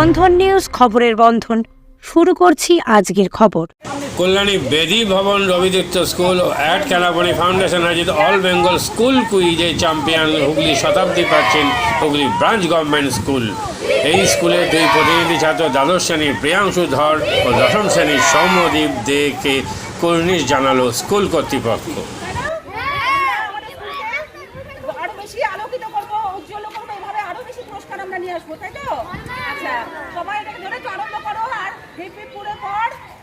বন্ধন news খবরের বন্ধন। শুরু করছি আজকের খবর। কল্যাণী বেদি ভবন রবিদত্ত স্কুল ও অ্যাড ক্যালাবনি ফাউন্ডেশন আয়োজিত অল বেঙ্গল স্কুল কুইজে চ্যাম্পিয়ন হুগলি শতাব্দী পাচ্ছেন হুগলি ব্রাঞ্চ গভর্নমেন্ট স্কুল। এই স্কুলের দুই প্রতিনিধি ছাত্র দ্বাদশ শ্রেণির প্রিয়াংশু ধর ও দশম শ্রেণির সৌম্যদীপ দেকে কর্নিশ জানালো স্কুল কর্তৃপক্ষ। আরও বেশি আলোকিত করব উজ্জ্বল করব এভাবে আরও বেশি পুরস্কার আমরা নিয়ে আসব তাই তো আচ্ছা সবাই এটাকে ধরে একটু আনন্দ করো আর হিপ হিপ পুরে পর সৌমদীপ দাদা হিপ হিপ পুরে পর প্রিয়াংশু ধর দাদা আসছে প্রিয়াংশু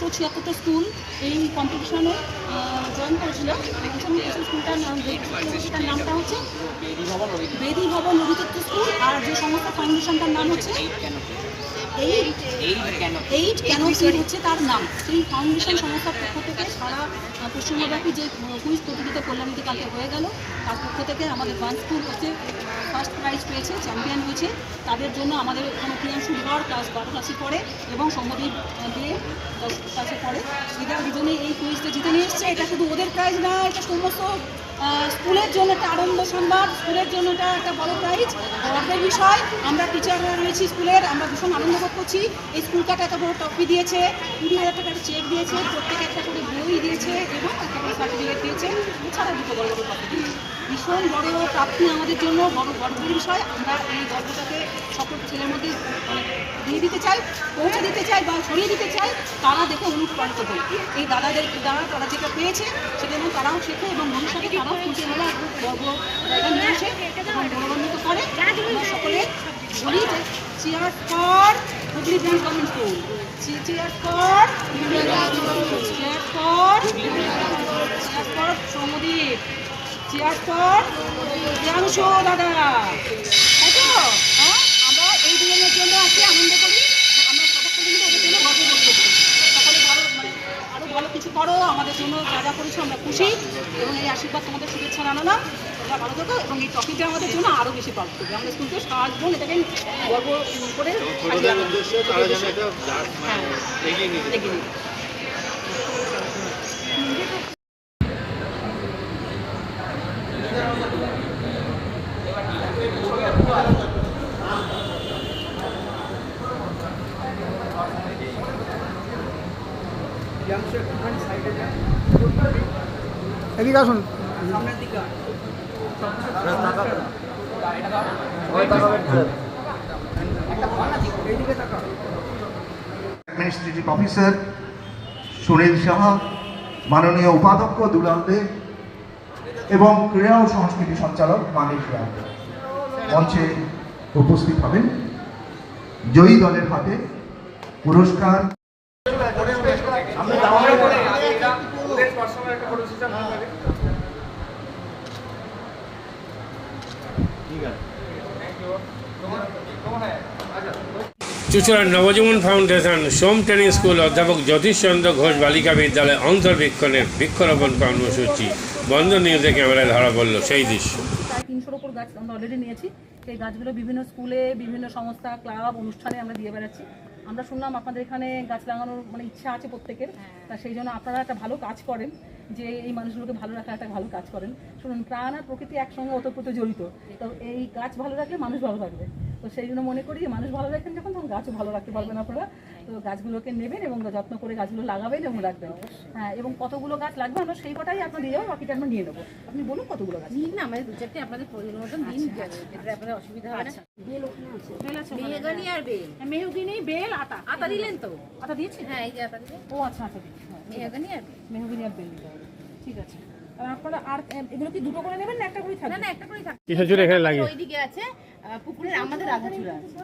একশো ছিয়াত্তরটা স্কুল এই কম্পিটিশনে জয়েন করেছিল। এই স্কুলটার নাম সেটার নামটা হচ্ছে বেদি ভবন অভিযুক্ত স্কুল, আর যে সমস্ত ফাউন্ডেশনটার নাম হচ্ছে এইট এইট কেন? সিট হচ্ছে তার নাম। সেই ফাউন্ডেশন সংস্থার পক্ষ থেকে সারা পশ্চিমবঙ্গব্যাপী যে কুইজ প্রতিযোগিতা কল্যাণীতে কালকে হয়ে গেল তার পক্ষ থেকে আমাদের ওয়ান স্কুল হচ্ছে ফার্স্ট প্রাইজ পেয়েছে চ্যাম্পিয়ন হয়েছে। তাদের জন্য আমাদের এখানে প্রিয়াংশু ধর ক্লাস বারো ক্লাসে পড়ে এবং সম্মদীপ দে দশ ক্লাসে পড়ে। এরা দুজনে এই কুইজটা জিতে নিয়ে এসছে। এটা শুধু ওদের প্রাইজ না এটা সমস্ত স্কুলের জন্য একটা আনন্দ সংবাদ, স্কুলের জন্য এটা একটা বড় প্রাইজ গর্বের বিষয়, আমরা টিচাররা রয়েছি স্কুলের, আমরা ভীষণ আনন্দ করছি। এই স্কুল স্কুলটাকে একটা বড় টপি দিয়েছে, কুড়ি হাজার টাকার চেক দিয়েছে, প্রত্যেকে একটা করে বই দিয়েছে এবং একটা করে সার্টিফিকেট দিয়েছে, এছাড়া দুটো বড় বড় টপি দিয়েছে ভীষণ বড় প্রাপ্তি আমাদের জন্য, বড় গর্বের বিষয়। আমরা এই গর্বটাকে সকল ছেলের মধ্যে মানে দিয়ে দিতে চাই, পৌঁছে দিতে চাই বা ছড়িয়ে দিতে চাই, তারা দেখে অনুপ্রাণিত হই এই দাদাদের দ্বারা তারা যেটা পেয়েছে সেটা যেন তারাও শেখে এবং ভবিষ্যতে তারাও খুশি হলে গর্ব জায়গা নিয়ে আসে এবং গৌরবান্বিত করে। আমরা সকলে বলি যে chair for Hooghly branch government school chair for chair for chair for Soumadip chair for দাদা তাই তো হ্যাঁ আমরা এই দুজনের জন্য আজকে আনন্দ করি আমরা সকলে মিলে ওদের জন্য ভালো মানে আরও ভালো কিছু করো আমাদের জন্য যা যা করেছ আমরা খুশি এবং এই আশীর্বাদ তোমাদের শুভেচ্ছা জানালাম তোমরা ভালো থাকো এবং এই টপিকটা আমাদের জন্য আরও বেশি পালন করবে আমরা স্কুলকে সাহায্য এটাকে গর্ব করে হ্যাঁ এগিয়ে নিয়ে এদিকে আসুন অ্যাডমিনিস্ট্রেটিভ অফিসার সুনীল সাহা মাননীয় উপাধ্যক্ষ দুলাল দে এবং ক্রীড়া ও সংস্কৃতি সঞ্চালক মানিক রায় মঞ্চে উপস্থিত হবেন জয়ী দলের হাতে পুরস্কার চুচুড়ার Nabajiban foundation Som training school অধ্যাপক জ্যোতিষচন্দ্র ঘোষ বালিকা বিদ্যালয় অন্তর্বীক্ষণের বৃক্ষরোপণ কর্মসূচি। বন্ধ নিউজে ক্যামেরায় ধরা পড়ল সেই দৃশ্য। প্রায় তিনশোর ওপর গাছ আমরা অলরেডি নিয়েছি। সেই গাছগুলো বিভিন্ন স্কুলে বিভিন্ন সংস্থা ক্লাব অনুষ্ঠানে আমরা দিয়ে বেড়াচ্ছি। আমরা শুনলাম আপনাদের এখানে গাছ লাগানোর মানে ইচ্ছা আছে প্রত্যেকের। তা সেই জন্য আপনারা একটা ভালো কাজ করেন। যে এই মানুষগুলোকে ভালো রাখার একটা ভালো কাজ করেন। শুনুন প্রাণ আর প্রকৃতি একসঙ্গে ওতপ্রোত জড়িত। তো এই গাছ ভালো রাখলে মানুষ ভালো থাকবে। তো সেই জন্য মনে করি মানুষ ভালো রাখেন যখন তখন গাছও ভালো রাখতে পারবেন আপনারা। তো গাছগুলোকে নেবেন এবং যত্ন করে গাছগুলো লাগাবেন এবং রাখবেন। হ্যাঁ এবং কতগুলো গাছ লাগবে আমরা সেই কটাই আপনার দিয়ে যাব বাকিটা আমরা নিয়ে নেব। আপনি বলুন কতগুলো গাছ দিন না আমাদের দু চারটে আপনাদের প্রয়োজন মতন দিন এটা আপনাদের অসুবিধা হবে না। বেল ওখানে আছে। বেল আছে ওখানে। আর বেল। হ্যাঁ, মেহগিনি বেল আতা। আতা দিলেন তো? আতা দিয়েছি হ্যাঁ এই যে আতা দিলেন। ও আচ্ছা আচ্ছা হ্যাঁ, আর বেল। মেহগিনি আর বেল দিতে হবে। ঠিক আছে। আর আপনারা আর এগুলো কি দুটো করে নেবেন না একটা না থাকবে? না একটা করেই থাকবে। কিসের জন্য এখানে লাগিয়ে? ওইদিকে আছে পুকুরের আমাদের আগাচুরা আছে।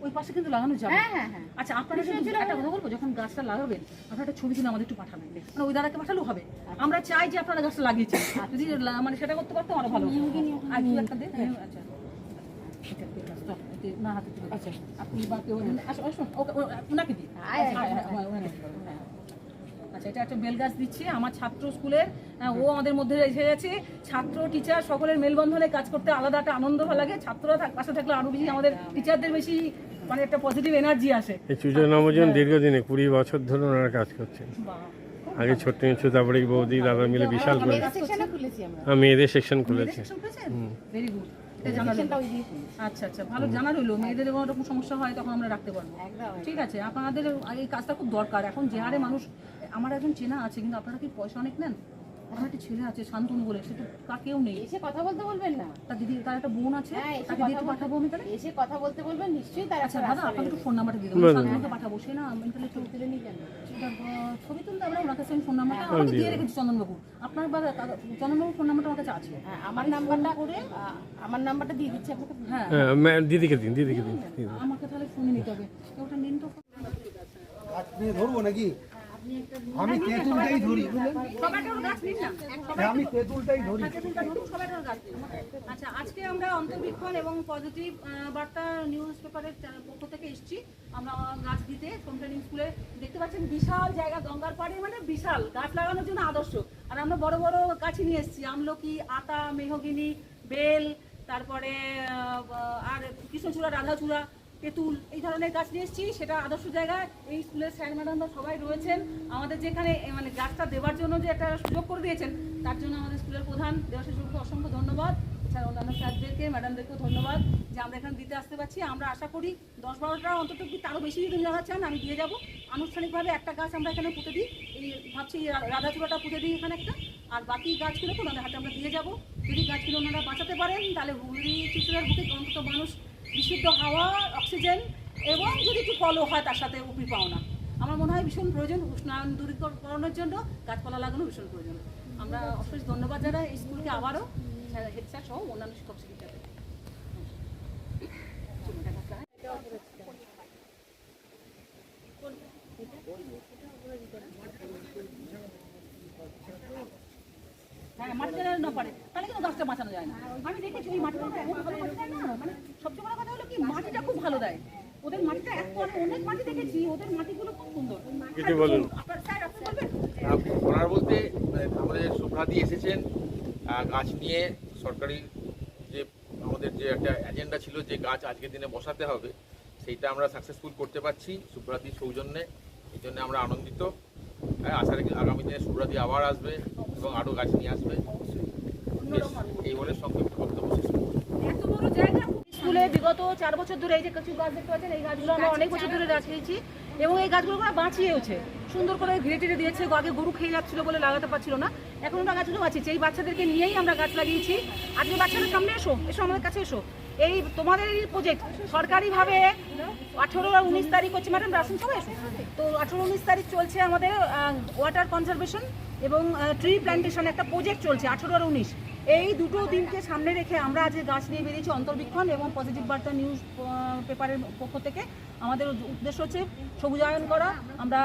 ওই পাশে কিন্তু লাগানো যাবে। হ্যাঁ হ্যাঁ হ্যাঁ। আচ্ছা আপনারা কিন্তু একটা কথা বলব যখন গাছটা লাগাবেন আপনারা একটা ছবি আমাদের একটু পাঠাবেন। মানে ওই দাদাকে পাঠালেও হবে। আমরা চাই যে আপনারা গাছটা লাগিয়েছেন যদি মানে সেটা করতে পারতো আরও ভালো হতো। আর কি একটা দেন? হ্যাঁ, আচ্ছা। না হাতে আচ্ছা। আপনি বা কেউ আসুন আসুন। ওকে ও- ওনাকে দিন। আচ্ছা এটা একটা বেল গাছ দিচ্ছি আমার ছাত্র স্কুলের হ্যাঁ, ও আমাদের মধ্যে এসে গেছে। ছাত্র টিচার সকলের মেলবন্ধনে কাজ করতে আলাদা একটা আনন্দ ভালো লাগে। ছাত্ররা পাশে থাকলে আরও বেশি আমাদের টিচারদের বেশি মানে একটা পজিটিভ এনার্জি আসে। এই চুজো নবজন দীর্ঘদিনে কুড়ি বছর ধরে ওনারা কাজ করছেন। আগে ছোট্ট নিচু তারপরে বৌদি দাদা মিলে বিশাল করে মেয়েদের সেকশনে খুলেছি আমরা। হ্যাঁ, মেয়েদের সেকশন খুলেছে আচ্ছা আচ্ছা ভালো জানা রইল। মেয়েদের কোনো রকম সমস্যা হয় তখন আমরা রাখতে পারব। ঠিক আছে আপনাদের এই কাজটা খুব দরকার। এখন যে হারে মানুষ আমার একজন চেনা আছে কিন্তু আপনারা কি পয়সা অনেক নেন? আমার একটা ছেলে আছে শান্তনু বলে সে তো কেউ নেই। এসে কথা বলতে বলবেন না। তার দিদি তার একটা বোন আছে হ্যাঁ তাকে দিয়ে পাঠাবো আমি তাহলে? বলতে এসে কথা বলতে বলবেন নিশ্চয়ই তার আচ্ছা দাদা আপনাকে একটু ফোন নাম্বারটা দিয়ে দেবো। বলুন। শান্তনুকে পাঠাবো সে না মেন্টালি একটু তুলে নিয়ে যান সেটা, ছবি তুলতে আমরা ওনার কাছে আমি ফোন নাম্বারটা আমাকে দিয়ে রেখেছি চন্দনবাবু। আপনার বা চন্দনবাবুর ফোন নাম্বারটা আমার কাছে আছে। হ্যাঁ আমার নাম্বারটা করে আমার নাম্বারটা দিয়ে দিচ্ছি আপনাকে। হ্যাঁ। হ্যাঁ দিদিকে দিন দিদিকে দিন আমাকে তাহলে ফোনে নিতে হবে। ওটা নিন তো আপনি ধরবো নাকি? আমি তেঁতুলটাই ধরি। আমি তেঁতুলটাই ধরি। আচ্ছা আজকে আমরা অন্তর্বীক্ষণ এবং পজিটিভ বার্তা নিউজ পেপারের পক্ষ থেকে এসেছি। আমরা গাছ দিতে সোমট্রেনিং স্কুলে দেখতে পাচ্ছেন বিশাল জায়গা, গঙ্গার পাড়ে মানে বিশাল, গাছ লাগানোর জন্য আদর্শ। আর আমরা বড় বড় গাছ নিয়ে এসেছি, আমলকি, আতা, মেহগিনি, বেল, তারপরে আর কৃষ্ণচূড়া, রাধাচূড়া তেঁতুল, এই ধরনের গাছ নিয়ে এসেছি, সেটা আদর্শ জায়গা। এই স্কুলের স্যার ম্যাডামরা সবাই রয়েছেন। আমাদের যেখানে মানে গাছটা দেওয়ার জন্য যে একটা সুযোগ করে দিয়েছেন, তার জন্য আমাদের স্কুলের প্রধান দেবাশিসকে অসংখ্য ধন্যবাদ। এছাড়া অন্যান্য স্যারদেরকে, ম্যাডামদেরকেও ধন্যবাদ যে আমরা এখানে দিতে আসতে পারছি। আমরা আশা করি দশ বারোটা অন্তত তারও বেশি যদি নেওয়া চান, আমি দিয়ে যাব। আনুষ্ঠানিকভাবে একটা গাছ আমরা এখানে পুঁতে দিই। এই ভাবছি রাধাচূড়াটা পুঁতে দিই এখানে একটা। আর বাকি গাছগুলোকে ওনাদের হাতে আমরা দিয়ে যাব। যদি গাছগুলো ওনারা বাঁচাতে পারেন, তাহলে হুগলি শিশুদের বুকে অন্তত মানুষ বিশুদ্ধ হাওয়া, অক্সিজেন এবং যদি একটু ফলও হয় তার সাথে উপি পাওনা আমার মনে হয় ভীষণ প্রয়োজন উষ্ণায়ন দূরীকরণের জন্য গাছপালা লাগানো ভীষণ প্রয়োজন। আমরা অশেষ ধন্যবাদ যারা এই স্কুলকে আবারও হেড স্যার সহ অন্যান্য শিক্ষক শিক্ষিকাদের। না পারে তাহলে কিন্তু গাছটা বাঁচানো যায় না। আমি দেখেছি ওই মাটিটা এমন ভালো মাটি দেয় না? মানে সবচেয়ে বড় কথা হলো কি মাটিটা খুব ভালো দেয়। ওদের মাটিটা এত আমি অনেক মাটি দেখেছি ওদের মাটিগুলো খুব সুন্দর। কিছু বলুন। আপনার স্যার আপনি বলবেন? ওনার বলতে মানে আমাদের এসেছেন গাছ নিয়ে সরকারি যে আমাদের যে একটা এজেন্ডা ছিল যে গাছ আজকের দিনে বসাতে হবে সেইটা আমরা সাকসেসফুল করতে পারছি শুভ্রাদির সৌজন্যে এই জন্য আমরা আনন্দিত। হ্যাঁ আশা রাখি আগামী দিনে শুভ্রাদি আবার আসবে এবং আরও গাছ নিয়ে আসবে। এই বলে সংক্ষিপ্ত বক্তব্য শেষ স্কুলে বিগত চার বছর ধরে এই যে কিছু গাছ দেখতে পাচ্ছেন এই গাছগুলো আমরা অনেক বছর ধরে লাগিয়েছি এবং এই গাছগুলো আমরা বাঁচিয়েওছে। সুন্দর করে ঘিরে টিরে দিয়েছে আগে গরু খেয়ে যাচ্ছিল বলে লাগাতে পারছিল না। এখন আমরা গাছগুলো বাঁচিয়েছি। এই বাচ্চাদেরকে নিয়েই আমরা গাছ লাগিয়েছি। আজকে বাচ্চাদের সামনে এসো এসো আমাদের কাছে এসো। এই তোমাদের এই প্রজেক্ট সরকারিভাবে আঠেরো আর উনিশ তারিখ হচ্ছে। ম্যাডাম রাসুন সবাই তো আঠেরো উনিশ তারিখ চলছে আমাদের ওয়াটার কনজারভেশন এবং ট্রি প্ল্যান্টেশন একটা প্রজেক্ট চলছে, আঠেরো আর উনিশ। এই দুটো দিনকে সামনে রেখে আমরা আজকে গাছ নিয়ে বেরিয়েছি অন্তর্বীক্ষণ এবং পজিটিভ বার্তা নিউজ পেপারের পক্ষ থেকে। আমাদের উদ্দেশ্য হচ্ছে সবুজায়ন করা। আমরা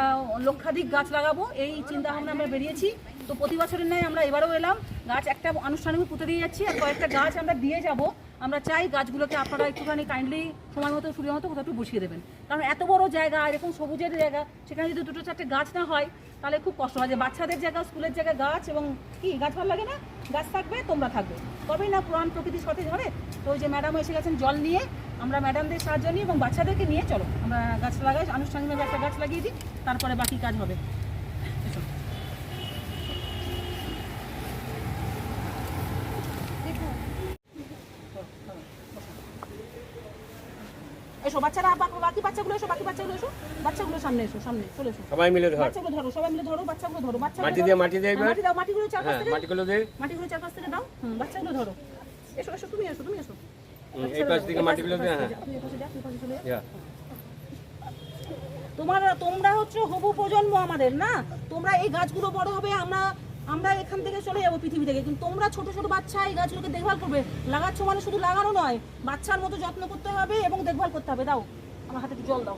লক্ষাধিক গাছ লাগাবো, এই চিন্তা ভাবনা আমরা বেরিয়েছি। তো প্রতি বছরের ন্যায় আমরা এবারও এলাম। গাছ একটা আনুষ্ঠানিক পুঁতে দিয়ে যাচ্ছি আর কয়েকটা গাছ আমরা দিয়ে যাব। আমরা চাই গাছগুলোকে আপনারা একটুখানি কাইন্ডলি সময় মতো সূর্য মতো কোথাও একটু বসিয়ে দেবেন। কারণ এত বড় জায়গা, এরকম সবুজের জায়গা, সেখানে যদি দুটো চারটে গাছ না হয়, তাহলে খুব কষ্ট হয়। যে বাচ্চাদের জায়গা, স্কুলের জায়গায় গাছ এবং কি, গাছ ভালো লাগে না? গাছ থাকবে, তোমরা থাকবে। তবেই না পুরাণ প্রকৃতি সতেজ হবে তো ওই যে ম্যাডাম এসে গেছেন জল নিয়ে, আমরা ম্যাডামদের সাহায্য নিয়ে এবং বাচ্চাদেরকে নিয়ে, চলো, আমরা গাছ লাগাই, আনুষ্ঠানিকভাবে একটা গাছ লাগিয়ে দিই, তারপরে বাকি কাজ হবে এসো। এসো বাচ্চারা বা- বাকি বাচ্চাগুলো এসো বাকি বাচ্চাগুলো এসো বাচ্চাগুলো সামনে এসো সামনে চলে এসো। সবাই মিলে ধর। বাচ্চাগুলো ধরো সবাই মিলে ধরো বাচ্চাগুলো ধরো বাচ্চাগুলো মাটি দিয়ে মাটি দিয়ে হ্যাঁ, মাটি দাও মাটিগুলো চারপাশ হ্যাঁ থেকে। মাটিগুলো দে। মাটিগুলো চারপাশ থেকে দাও। হুম বাচ্চাগুলো ধরো। এসো এসো তুমি এসো তুমি এসো। এই পাশ থেকে মাটিগুলো দে হ্যাঁ। পাশে পাশে। তোমার তোমরা হচ্ছে হবু প্রজন্ম আমাদের না? তোমরা এই গাছগুলো বড় হবে আমরা আমরা এখান থেকে চলে যাব পৃথিবী থেকে। কিন্তু তোমরা ছোট ছোট বাচ্চা এই গাছগুলোকে দেখভাল করবে। লাগাচ্ছ মানে শুধু লাগানো নয় বাচ্চার মতো যত্ন করতে হবে এবং দেখভাল করতে হবে দাও। আমার হাতে একটু জল দাও।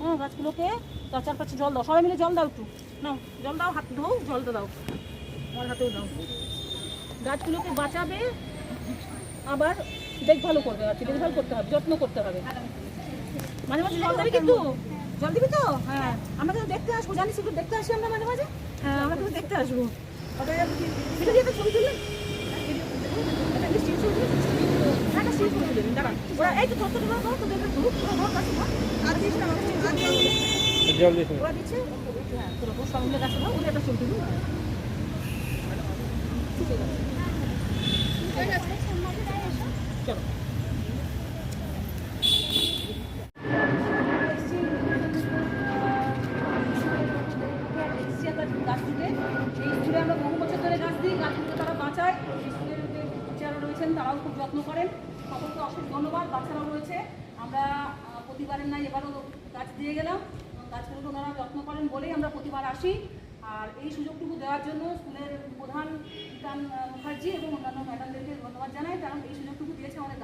হ্যাঁ গাছগুলোকে তার চারপাশে জল দাও। সবাই মিলে জল দাও একটু। নাও জল দাও হাত ধোও জলটা দাও। আমার হাতেও দাও। গাছগুলোকে বাঁচাবে আবার দেখভালও করবে গাছ দেখভাল করতে হবে যত্ন করতে হবে। মাঝে মাঝে জল দেবে কিন্তু? জল দিবি তো? হ্যাঁ। আমরা কিন্তু দেখতে আসব জানিস একটু দেখতে আসি আমরা মাঝে মাঝে? হ্যাঁ আমরা কিন্তু দেখতে আসব। ওটা তো ছবি তুললেন ওরা এই তো তোদের হ্যাঁ তোর তুলুন চলো গাছ এই আমরা বহু বছর ধরে গাছ দিই তারা বাঁচায়। স্কুলের রয়েছেন, তারাও খুব যত্ন করেন সকলকে অশেষ ধন্যবাদ বাচ্চারাও রয়েছে আমরা আহ, প্রতিবারের নাই এবারও গাছ দিয়ে গেলাম এবং গাছগুলো ওনারা যত্ন করেন বলেই আমরা প্রতিবার আসি আর এই সুযোগটুকু দেওয়ার জন্য স্কুলের প্রধান বিধান মুখার্জি এবং অন্যান্য ম্যাডামদেরকে ধন্যবাদ জানাই কারণ এই সুযোগটুকু দিয়েছে আমাদের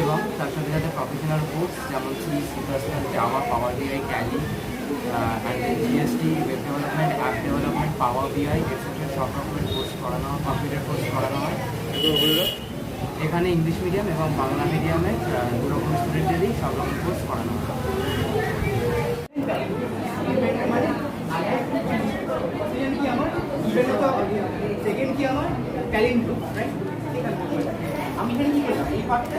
এবং তার সাথে সাথে প্রফেশনাল কোর্স যেমন C C plus plus Java power BI and GST web development app development power BI etcetera সব রকমের কোর্স করানো হয় কম্পিউটার কোর্স করানো হয়। এখানে ইংলিশ মিডিয়াম এবং বাংলা মিডিয়ামে দু রকম স্টুডেন্টেরই সব রকম কোর্স করানো হয়। আমি এখানে কি করলাম? এই পার্টটা